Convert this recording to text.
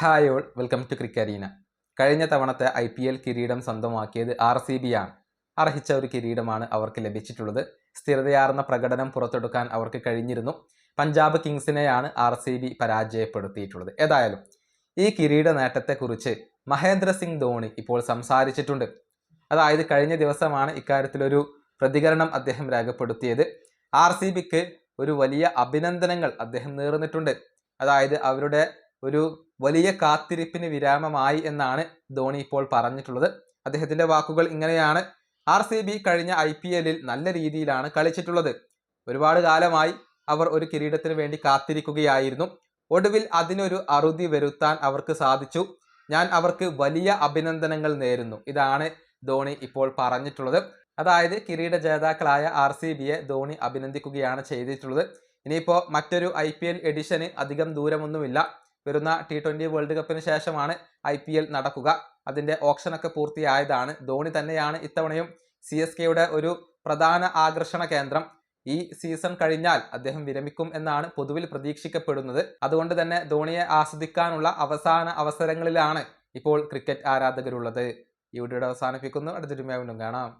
Hi all welcome to ക്രിക്കരീന കഴിഞ്ഞ തവണത്തെ ഐ പി എൽ കിരീടം സ്വന്തമാക്കിയത് ആർ സി ബി ആണ്. അർഹിച്ച ഒരു കിരീടമാണ് അവർക്ക് ലഭിച്ചിട്ടുള്ളത്. സ്ഥിരതയാർന്ന പ്രകടനം പുറത്തെടുക്കാൻ അവർക്ക് കഴിഞ്ഞിരുന്നു. പഞ്ചാബ് കിങ്സിനെയാണ് ആർ സി ബി പരാജയപ്പെടുത്തിയിട്ടുള്ളത്. ഏതായാലും ഈ കിരീട നേട്ടത്തെക്കുറിച്ച് മഹേന്ദ്ര സിംഗ് ധോണി ഇപ്പോൾ സംസാരിച്ചിട്ടുണ്ട്. അതായത് കഴിഞ്ഞ ദിവസമാണ് ഇക്കാര്യത്തിലൊരു പ്രതികരണം അദ്ദേഹം രേഖപ്പെടുത്തിയത്. ആർ സി ബിക്ക് ഒരു വലിയ അഭിനന്ദനങ്ങൾ അദ്ദേഹം നേർന്നിട്ടുണ്ട്. അതായത് അവരുടെ ഒരു വലിയ കാത്തിരിപ്പിന് വിരാമമായി എന്നാണ് ധോണി ഇപ്പോൾ പറഞ്ഞിട്ടുള്ളത്. അദ്ദേഹത്തിന്റെ വാക്കുകൾ ഇങ്ങനെയാണ്. ആർ സി ബി കഴിഞ്ഞ ഐ പി എല്ലിൽ നല്ല രീതിയിലാണ് കളിച്ചിട്ടുള്ളത്. ഒരുപാട് കാലമായി അവർ ഒരു കിരീടത്തിന് വേണ്ടി കാത്തിരിക്കുകയായിരുന്നു. ഒടുവിൽ അതിനൊരു അറുതി വരുത്താൻ അവർക്ക് സാധിച്ചു. ഞാൻ അവർക്ക് വലിയ അഭിനന്ദനങ്ങൾ നേരുന്നു. ഇതാണ് ധോണി ഇപ്പോൾ പറഞ്ഞിട്ടുള്ളത്. അതായത് കിരീട ജേതാക്കളായ ആർ സി ബിയെ ധോണി അഭിനന്ദിക്കുകയാണ് ചെയ്തിട്ടുള്ളത്. ഇനിയിപ്പോൾ മറ്റൊരു ഐ പി എൽ എഡിഷന് അധികം ദൂരമൊന്നുമില്ല. വരുന്ന ടി ട്വന്റി വേൾഡ് കപ്പിന് ശേഷമാണ് ഐ പി എൽ നടക്കുക. അതിന്റെ ഓപ്ഷനൊക്കെ പൂർത്തിയായതാണ്. ധോണി തന്നെയാണ് ഇത്തവണയും സി എസ് കെയുടെ ഒരു പ്രധാന ആകർഷണ കേന്ദ്രം. ഈ സീസൺ കഴിഞ്ഞാൽ അദ്ദേഹം വിരമിക്കും എന്നാണ് പൊതുവിൽ പ്രതീക്ഷിക്കപ്പെടുന്നത്. അതുകൊണ്ട് തന്നെ ധോണിയെ ആസ്വദിക്കാനുള്ള അവസാന അവസരങ്ങളിലാണ് ഇപ്പോൾ ക്രിക്കറ്റ് ആരാധകരുള്ളത്. ഈ വീഡിയോയുടെ അവസാനിപ്പിക്കുന്നു. അടുത്തൊരു വീണ്ടും കാണാം.